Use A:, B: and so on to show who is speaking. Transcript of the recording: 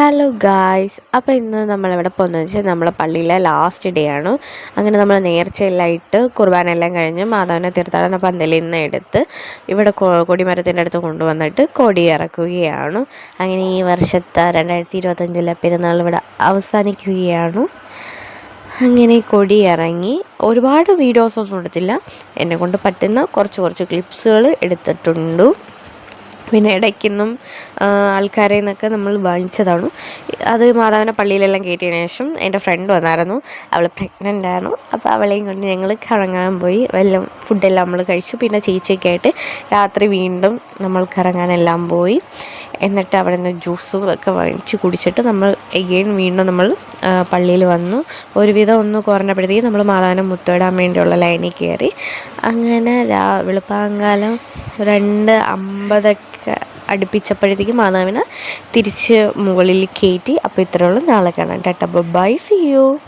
A: Hello guys അപ്പോൾ ഇന്ന് നമ്മളിവിടെ പോകുന്നതെന്ന് വെച്ചാൽ നമ്മളെ പള്ളിയിലെ ലാസ്റ്റ് ഡേ ആണ്. അങ്ങനെ നമ്മൾ നേർച്ചയിലായിട്ട് കുർബാന എല്ലാം കഴിഞ്ഞ് മാതാവിനെ തീർത്ഥാടന പന്തലിൽ നിന്ന് എടുത്ത് ഇവിടെ കൊടിമരത്തിന്റെ അടുത്ത് കൊണ്ടുവന്നിട്ട് കൊടി ഇറക്കുകയാണ് അങ്ങനെ ഈ വർഷത്തെ രണ്ടായിരത്തി ഇരുപത്തഞ്ചിലെ പെരുന്നാൾ ഇവിടെ അവസാനിക്കുകയാണ്. അങ്ങനെ കൊടി ഇറങ്ങി ഒരുപാട് വീഡിയോസൊന്നും എടുത്തില്ല. എന്നെ കൊണ്ട് പറ്റുന്ന കുറച്ച് കുറച്ച് ക്ലിപ്സുകൾ എടുത്തിട്ടുണ്ട്. പിന്നെ ഇടയ്ക്കൊന്നും ആൾക്കാരെ നിന്നൊക്കെ നമ്മൾ വാങ്ങിച്ചതാണ്. അത് മാതാവിനെ പള്ളിയിലെല്ലാം കയറ്റിയതിന് ശേഷം എന്റെ ഫ്രണ്ട് വന്നായിരുന്നു. അവൾ പ്രഗ്നന്റ് ആണ് അപ്പോൾ അവളെയും കൊണ്ട് ഞങ്ങൾ കറങ്ങാൻ പോയി. എല്ലാം ഫുഡെല്ലാം നമ്മൾ കഴിച്ചു. പിന്നെ ചേച്ചിയൊക്കെ ആയിട്ട് രാത്രി വീണ്ടും നമ്മൾ കറങ്ങാനെല്ലാം പോയി. എന്നിട്ട് അവിടെ നിന്ന് ജ്യൂസും ഒക്കെ വാങ്ങിച്ച് കുടിച്ചിട്ട് നമ്മൾ എഗെയിൻ വീണ്ടും നമ്മൾ പള്ളിയിൽ വന്നു. ഒരുവിധം ഒന്ന് കുറഞ്ഞപ്പോഴത്തേക്കും നമ്മൾ മാതാവിനെ മുത്തോടാൻ വേണ്ടിയുള്ള ലൈനിൽ കയറി. അങ്ങനെ രാ വെളുപ്പാങ്കാലം രണ്ട് അമ്പതൊക്കെ അടുപ്പിച്ചപ്പോഴത്തേക്കും മാതാവിനെ തിരിച്ച് മുകളിൽ കയറ്റി. അപ്പോൾ ഇത്രയുള്ളൂ നാളെ കാണാം. ടാറ്റ. ബൈ. C U